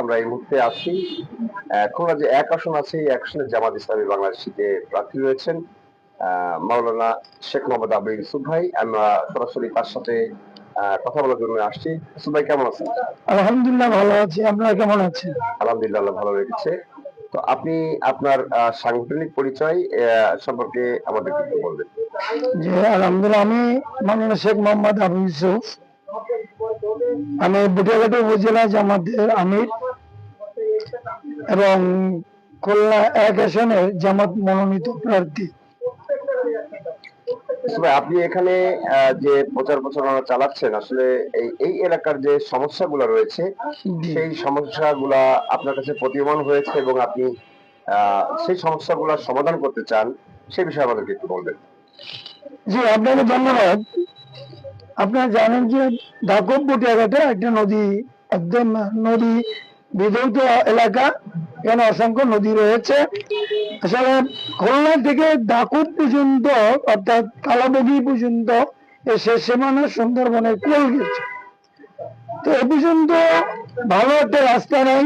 আমরা এই মুহূর্তে আছি। এখন যে এক আসন আছে এই আসনে জামাত ইসলামী বাংলাদেশিতে প্রার্থী রয়েছেন মাওলানা শেখ মোহাম্মদ আবু ইউসুফ ভাই আমরা সরাসরি তার সাথে কথা বলার জন্য আসছি। ইউসুফ ভাই কেমন আছেন? আলহামদুলিল্লাহ ভালো আছি। আপনারা কেমন আছেন? আলহামদুলিল্লাহ ভালো রেখেছে। তো আপনি আপনার সাংগঠনিক পরিচয় সম্পর্কে আমাদের একটু বলবেন। যে আলহামদুলিল্লাহ আমি মাননীয় শেখ মোহাম্মদ আবু ইউসুফ। আমি বুটিয়াঘাট উপজেলা জামাতের আমির এবং খুলনা এক আসনের জামাত মনোনীত প্রার্থী। আপনি এখানে যে প্রচার প্রচারণা চালাচ্ছেন আসলে এই এলাকার যে সমস্যাগুলো রয়েছে। সেই সমস্যাগুলা আপনার কাছে প্রতীয়মান হয়েছে এবং আপনি আহ, সেই সমস্যাগুলোর সমাধান করতে চান সে বিষয়ে আমাদেরকে একটু বলবেন। জি আপনাকে ধন্যবাদ। আপনারা জানেন যে ঢাকুর পুটিয়াঘাটে একটা নদী, একদম নদী বিধৌত এলাকা। এখানে অসংখ্য নদী রয়েছে। আসলে খুলনা থেকে ডাকুর পর্যন্ত, অর্থাৎ কালাবগি পর্যন্ত এই শেষ সুন্দরবনের কোল গেছে। তো এ পর্যন্ত ভালো একটা রাস্তা নাই।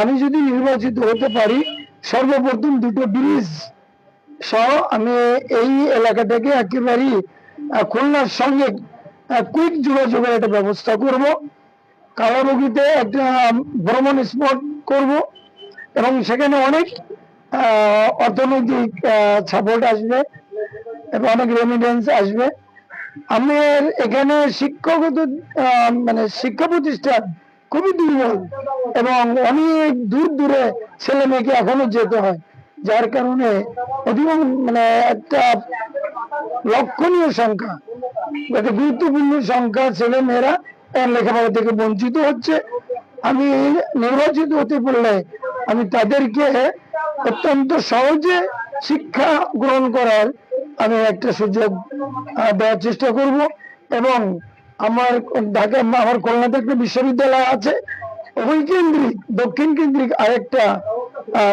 আমি যদি নির্বাচিত হতে পারি, সর্বপ্রথম দুটো ব্রিজ সহ আমি এই এলাকাটাকে একেবারেই খুলনার সঙ্গে কুইক যোগাযোগের একটা ব্যবস্থা করব। কালাবগিতে একটা ভ্রমণ স্পট করব এবং সেখানে অনেক অর্থনৈতিক সাপোর্ট আসবে এবং অনেক রেমিডেন্স আসবে। আমার এখানে শিক্ষাগত মানে শিক্ষা প্রতিষ্ঠান খুবই দুর্বল এবং অনেক দূর দূরে ছেলে মেয়েকে এখনও যেতে হয়, যার কারণে অধিক মানে একটা লক্ষণীয় সংখ্যা। একটা গুরুত্বপূর্ণ সংখ্যা ছেলে মেয়েরা লেখাপড়া থেকে বঞ্চিত হচ্ছে। আমি নির্বাচিত হতে পারলে আমি তাদেরকে অত্যন্ত সহজে শিক্ষা গ্রহণ করার আমি একটা সুযোগ দেওয়ার চেষ্টা করব এবং আমার ঢাকা, আমার খুলনাতে একটা বিশ্ববিদ্যালয় আছে। ওই কেন্দ্রিক, দক্ষিণ কেন্দ্রিক আরেকটা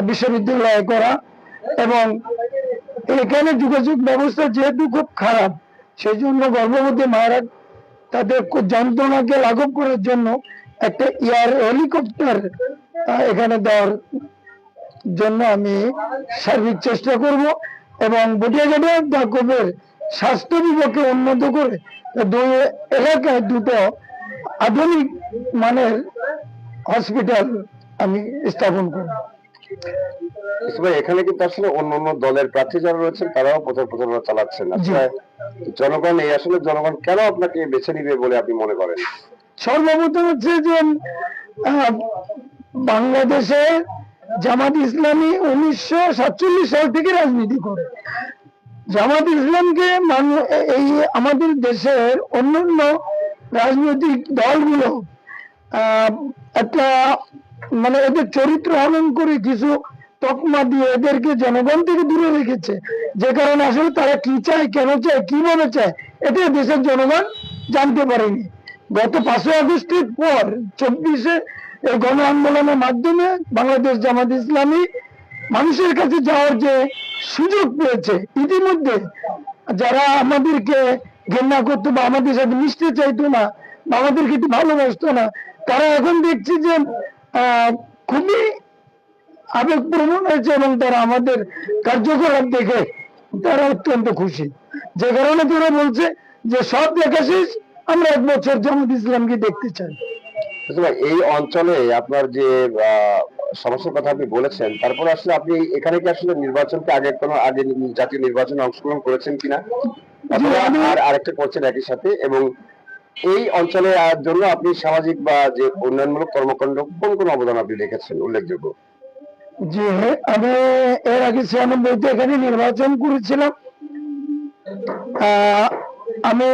বিশ্ববিদ্যালয় করা এবং এখানে যোগাযোগ ব্যবস্থা যেহেতু খুব খারাপ সেই জন্য গর্ভবতী মায়েরা তাদের যন্ত্রণাকে লাঘব করার জন্য একটা এয়ার হেলিকপ্টার এখানে দেওয়ার জন্য আমি সার্বিক চেষ্টা করব এবং বটিয়াঘাটে ডাকবের স্বাস্থ্য বিভাগকে উন্নত করে দুই এলাকায় দুটো আধুনিক মানের হসপিটাল আমি স্থাপন করব। এখানে কিন্তু আসলে অন্য অন্য দলের প্রার্থী যারা রয়েছেন তারাও প্রচার প্রচারণা চালাচ্ছেন জনগণ এই আসলে জনগণ কেন আপনাকে বেছে নিবে বলে আপনি মনে করেন? সর্বপ্রথম হচ্ছে যে বাংলাদেশে জামাত ইসলামী উনিশশো সাতচল্লিশ সাল থেকে রাজনীতি করে। জামাত ইসলামকে এই আমাদের দেশের অন্যান্য রাজনৈতিক দলগুলো একটা মানে এদের চরিত্র হনন করে কিছু তকমা দিয়ে এদেরকে জনগণ থেকে দূরে রেখেছে। যে কারণে আসলে তারা কি চায় কেন চায় কীভাবে চায় এটা দেশের জনগণ জানতে পারেনি। গত পাঁচই আগস্টের পর চব্বিশে এই গণ আন্দোলনের মাধ্যমে বাংলাদেশ জামাত ইসলামী মানুষের কাছে যাওয়ার যে সুযোগ পেয়েছে ইতিমধ্যে যারা আমাদেরকে ঘৃণা করতো বা আমাদের সাথে মিশতে চাইতো না বা আমাদেরকে একটু ভালোবাসতো না তারা এখন দেখছি যে আহ, খুবই আবেগপ্রবণ হয়েছে এবং তারা আমাদের কার্যকলাপ দেখে তারা অত্যন্ত খুশি। যে কারণে তারা বলছে যে সব দেখা শেষ আমরা এক বছর জামাত ইসলামকে দেখতে চাই। এই অঞ্চলে আপনার যে সমস্যার কথা আপনি বলেছেন তারপরে আসলে আপনি এখানে কি আসলে নির্বাচনকে আগে কোনো আগে জাতীয় নির্বাচনে অংশগ্রহণ করেছেন কিনা? আর আরেকটা করছেন একই সাথে এবং এই অঞ্চলে জন্য আপনি সামাজিক বা যে উন্নয়নমূলক কর্মকাণ্ড কোন কোন অবদান আপনি রেখেছেন? উল্লেখযোগ্য। যে আমি এর আগে ছিয়ানব্বইতে এখানে নির্বাচন করেছিলাম। আমি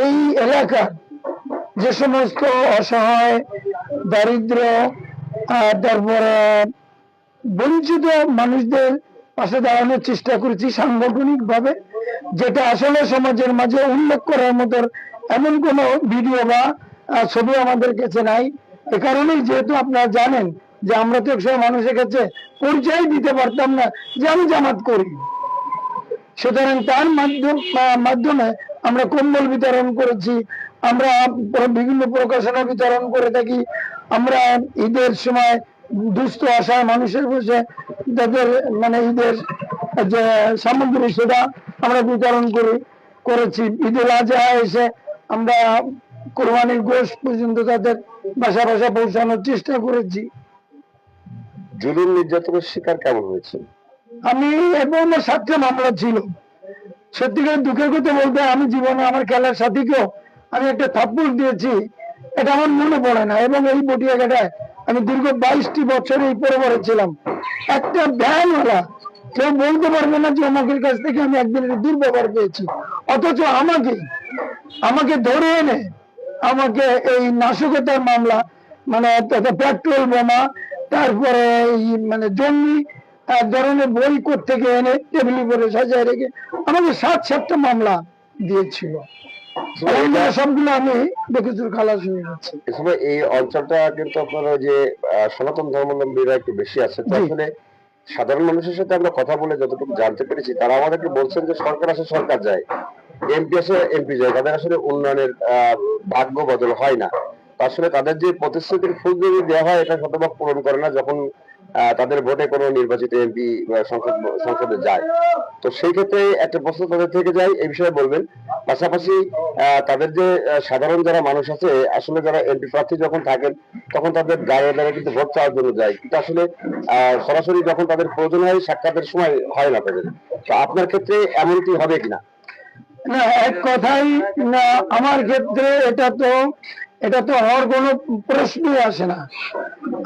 এই এলাকা যে সমস্ত অসহায়, দারিদ্র তারপরে বঞ্চিত মানুষদের পাশে দাঁড়ানোর চেষ্টা করেছি সাংগঠনিক ভাবে যেটা আসলে সমাজের মাঝে উল্লেখ করার মতো এমন কোন ভিডিও বা ছবি আমাদের কাছে নাই। এ কারণেই যেহেতু আপনারা জানেন যে আমরা তো একসময় মানুষের কাছে পরিচয় দিতে পারতাম না যে আমি জামাত করি। সুতরাং তার মাধ্যম আমরা কম্বল বিতরণ করেছি, আমরা বিভিন্ন প্রকাশনা বিতরণ করে থাকি। আমরা ঈদের সময় দুস্থ অসহায় মানুষের বসে তাদের মানে ঈদের যে সামগ্রী সেটা আমরা বিতরণ করি করেছি। ঈদুল আজহা এসে আমরা কোরবানির গোশ পর্যন্ত তাদের বাসা বাসা পৌঁছানোর চেষ্টা করেছি। জুলুম নির্যাতনের শিকার কেমন হয়েছে? আমি এবং সাতটা মামলা ছিল। সত্যিকার দুঃখের কথা বলতে আমি জীবনে আমার খেলার সাথীকেও আমি একটা থাপ্পড় দিয়েছি। এটা আমার মনে পড়ে না এবং এই বটিয়াঘাটায় আমি দীর্ঘ বাইশটি বছর এই পরিবারে ছিলাম। একটা ভ্যানওয়ালা, কেউ বলতে পারবে না যে আমাকে কাছ থেকে আমি একদিন দুর্ব্যবহার পেয়েছি। অথচ আমাকে আমাকে ধরে এনে আমাকে এই নাশকতার মামলা মানে পেট্রোল বোমা তারপরে এই মানে জঙ্গি এক ধরনের বই থেকে এনে টেবিল উপরে সাজায় রেখে আমাকে সাত সাতটা মামলা দিয়েছিল। সবগুলো আমি বেকুচুর খালাস হয়ে গেছে এই অঞ্চলটা কিন্তু আপনার যে সনাতন ধর্মাবলম্বীরা একটু বেশি আছে সাধারণ মানুষের সাথে আমরা কথা বলে যতটুকু জানতে পেরেছি তারা আমাদেরকে বলছেন যে সরকার আসে সরকার যায়। এমপি আসে এমপি যায়। তাদের আসলে উন্নয়নের আহ, ভাগ্য বদল হয় না। আসলে তাদের যে প্রতিশ্রুতির ফুল যদি দেওয়া হয়, এটা শতভাগ পূরণ করে না যখন তাদের ভোটে কোনো নির্বাচিত এমপি সংসদ যায়। তো সেই ক্ষেত্রে একটা প্রশ্ন তাদের থেকে যায়, এই বিষয়ে বলবেন। পাশাপাশি তাদের যে সাধারণ যারা মানুষ আছে, আসলে যারা এমপি প্রার্থী যখন থাকেন, তখন তাদের গায়ে দ্বারা কিন্তু ভোট চাওয়ার জন্য যায়। কিন্তু আসলে সরাসরি যখন তাদের প্রয়োজন হয়, সাক্ষাতের সময় হয় না তাদের। তো আপনার ক্ষেত্রে এমনটি হবে কিনা? না, এক কথাই না, আমার ক্ষেত্রে এটা তো এটা তো হওয়ার কোনো প্রশ্নই আসে না।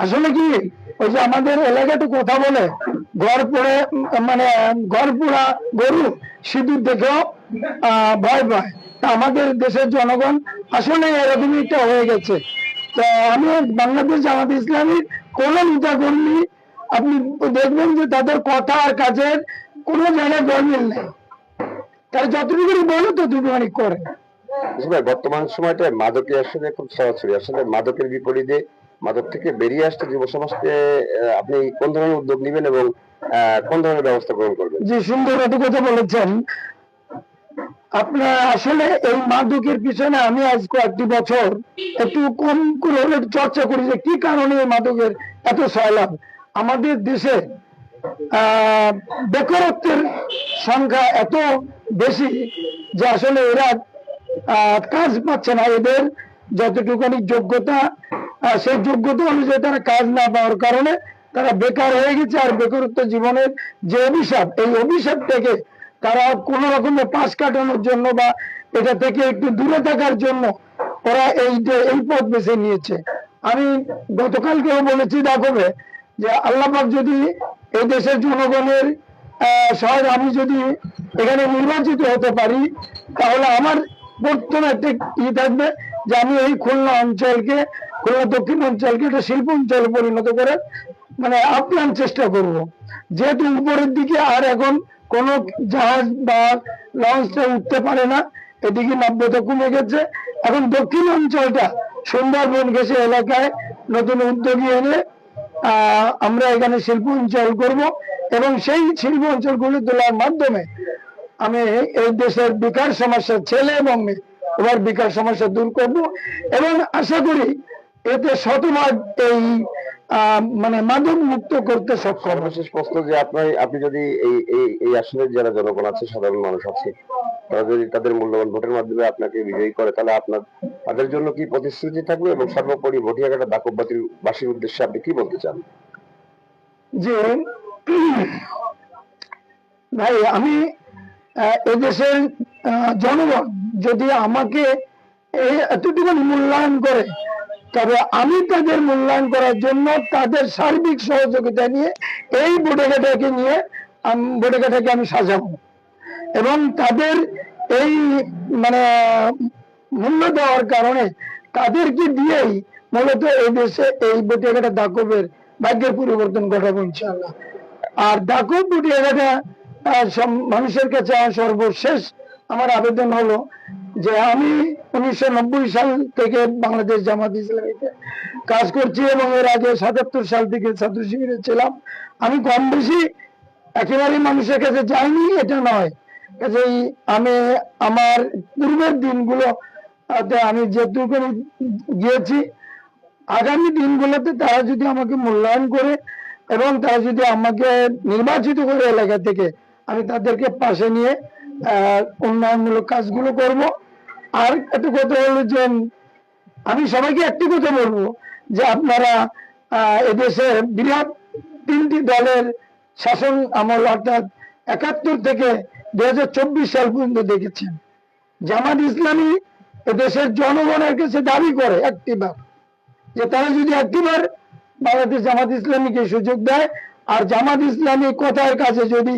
আসলে কি, ওই যে আমাদের এলাকাতে কথা বলে ঘর পড়ে মানে ঘর পোড়া গরু সিঁদুর দেখেও ভয় পায়। আমাদের দেশের জনগণ আসলে এরকমই একটা হয়ে গেছে। তো আমি বাংলাদেশ জামাত ইসলামীর কোন নেতা কর্মী আপনি দেখবেন যে তাদের কথা আর কাজের কোনো জায়গায় গরমিল নেই। তারা যতটুকু বলে ততটুকুনি করে। বুঝলে বর্তমান সময়টা মাদকের আসলে খুব সরাসরি। আসলে মাদকের বিপরীতে মাদক থেকে বেরিয়ে আসতে যুব সমাজকে আপনি কোন ধরনের উদ্যোগ নেবেন এবং কোন ধরনের ব্যবস্থা গ্রহণ করবেন? যে সুন্দর একটা কথা বলেছেন। আপনার আসলে এই মাদকের পিছনে আমি আজ কয়েকটি বছর একটু কম করে হলে চর্চা করি যে কি কারণে এই মাদকের এত সয়লাভ আমাদের দেশে বেকারত্বের সংখ্যা এত বেশি যে আসলে এরা কাজ পাচ্ছে না এদের। যতটুকুনি যোগ্যতা সেই যোগ্যতা অনুযায়ী তারা কাজ না পাওয়ার কারণে তারা বেকার হয়ে গেছে আর বেকারত্ব জীবনের যে অভিশাপ, এই অভিশাপ থেকে তারা কোন রকমের পাশ কাটানোর জন্য বা এটা থেকে একটু দূরে থাকার জন্য ওরা এই যে, এই পথ বেছে নিয়েছে। আমি গতকালকেও বলেছি দেখবে যে আল্লাপাক যদি এই দেশের জনগণের সহায় আমি যদি এখানে নির্বাচিত হতে পারি, তাহলে আমার প্রথম একটা ই থাকবে যে আমি এই খুলনা অঞ্চলকে, খুলনা দক্ষিণ অঞ্চলকে একটা শিল্প অঞ্চলে পরিণত করে মানে আপ্রাণ চেষ্টা করব। যেহেতু উপরের দিকে আর এখন কোন জাহাজ বা লঞ্চটা উঠতে পারে না, এদিকে নাব্যতা কমে গেছে। এখন দক্ষিণ অঞ্চলটা, সুন্দরবন গেছে এলাকায় নতুন উদ্যোগী এনে আমরা এখানে শিল্প অঞ্চল করব এবং সেই শিল্প অঞ্চল গড়ে তোলার মাধ্যমে আমি এই দেশের বেকার সমস্যা ছেলে এবং মেয়ে উভয়ের বেকার সমস্যা দূর করব এবং আশা করি এতে শতভাগ এই মানে মাদক মুক্ত করতে সক্ষম। সর্বশেষ প্রশ্ন যে আপনার আপনি যদি এই এই এই আসনের যারা জনগণ আছে সাধারণ মানুষ আছে তারা যদি তাদের মূল্যবান ভোটের মাধ্যমে আপনাকে বিজয়ী করে তাহলে আপনার তাদের জন্য কি প্রতিশ্রুতি থাকবে এবং সর্বোপরি ভোটিয়াঘাটা দাকববাতির বাসীর উদ্দেশ্যে আপনি কি বলতে চান যে ভাই আমি এদেশের জনগণ যদি আমাকে এতটুকু মূল্যায়ন করে, তবে আমি তাদের মূল্যায়ন করার জন্য তাদের সার্বিক সহযোগিতা নিয়ে এই বোটেঘাটাকে নিয়ে বোটেঘাটাকে আমি সাজাবো। এবং তাদের এই মানে মূল্য দেওয়ার কারণে তাদেরকে দিয়েই মূলত এই দেশে এই বটিয়াঘাটা দাকবের ভাগ্যের পরিবর্তন ঘটাবো ইনশাল্লাহ আর দাকব বটিয়াঘাটা মানুষের কাছে সর্বশেষ আমার আবেদন হলো যে আমি উনিশশো নব্বই সাল থেকে বাংলাদেশ জামাত ইসলামীতে কাজ করছি এবং এর আগে সাতাত্তর সাল থেকে ছাত্র শিবিরে ছিলাম। আমি কম বেশি একেবারে মানুষের কাছে যাইনি, এটা নয়। কাজেই আমি আমার পূর্বের দিনগুলো আমি যেটুকু গিয়েছি, আগামী দিনগুলোতে তারা যদি আমাকে মূল্যায়ন করে এবং তারা যদি আমাকে নির্বাচিত করে এলাকা থেকে আমি তাদেরকে পাশে নিয়ে উন্নয়নমূলক কাজগুলো করব। আর একটা কথা হলো যে আমি সবাইকে একটি কথা বলব যে আপনারা আহ, এদেশের বিরাট তিনটি দলের শাসন আমল অর্থাৎ একাত্তর থেকে দুই সাল পর্যন্ত দেখেছেন। জামাত ইসলামী এদেশের জনগণের কাছে দাবি করে একটিবার যে তারা যদি একটিবার বাংলাদেশ জামাত ইসলামীকে সুযোগ দেয় আর জামাত ইসলামী কথার কাছে যদি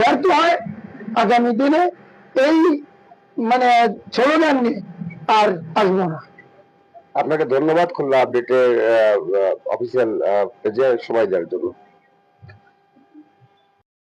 ব্যর্থ হয় আগামী দিনে এই মানে স্লোগান নিয়ে আর আসব না। আপনাকে ধন্যবাদ, খুলনা আপডেটের অফিসিয়াল পেজে সময় দেওয়ার জন্য।